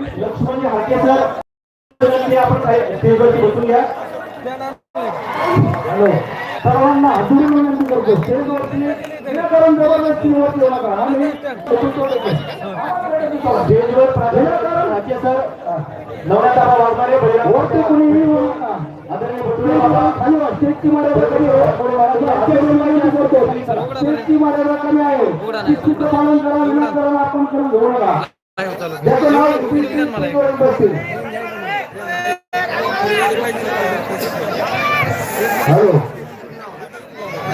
Lakshmanji Hake sir ते आपण काही स्टेजवरती बसून घ्या. हॅलो. सर्वांना हातून विनंती करतो. स्टेजवरती विनाकारण जबरदस्तीवरती येऊ नका. आणि नेतृत्व देतो. स्टेजवर प्राधान्य हाके सर नवनाथाबा वाघमारे वरती येऊ नका. आदरणीय बटुळे बाबा. खाली वा स्टेजची मर्यादा कमी आहे? कमी शिस्तीचं पालन करा विनाकारण आपण करून घेऊ नका. बसतील हॅलो.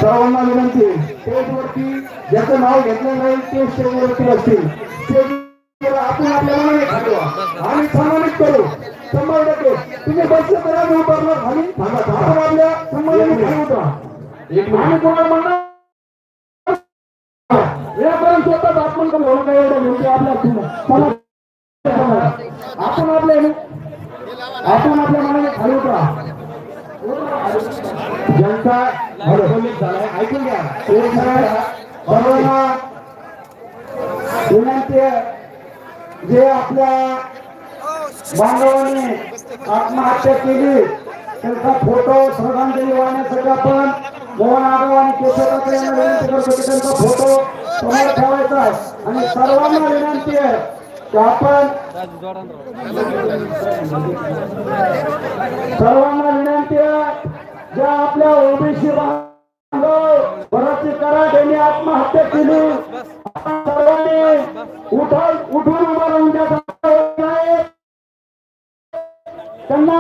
सर्वांना विनंती. स्टेजवरती ज्याचं नाव घेतलं जाईल ते स्टेजवरती असतील स्टेजवर आपण आपल्या मनाने आणि सन्मानित करू. शंभर टक्के. तुम्ही बसले उतरणार खाली थांबा. आपण आपल्या उतरा आणि कोणाला म्हणणार ते बांधवांनी आत्महत्या फ़ोटो श्रद्धांजली वाहण्यासाठी आपण मोहन आगाव आणि केशवरात्र यांना विनंती करतो की त्यांचा फ़ोटो समोर आणि सर्वांना विनंती आहे की आपण सर्वांना विनंती आहे ज्या आपल्या ओबीसी कराड यांनी आत्महत्या केली. सर्वांनी उठून उठून उभा राहून त्यांना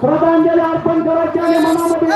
श्रद्धांजली अर्पण करायची आणि मनामध्ये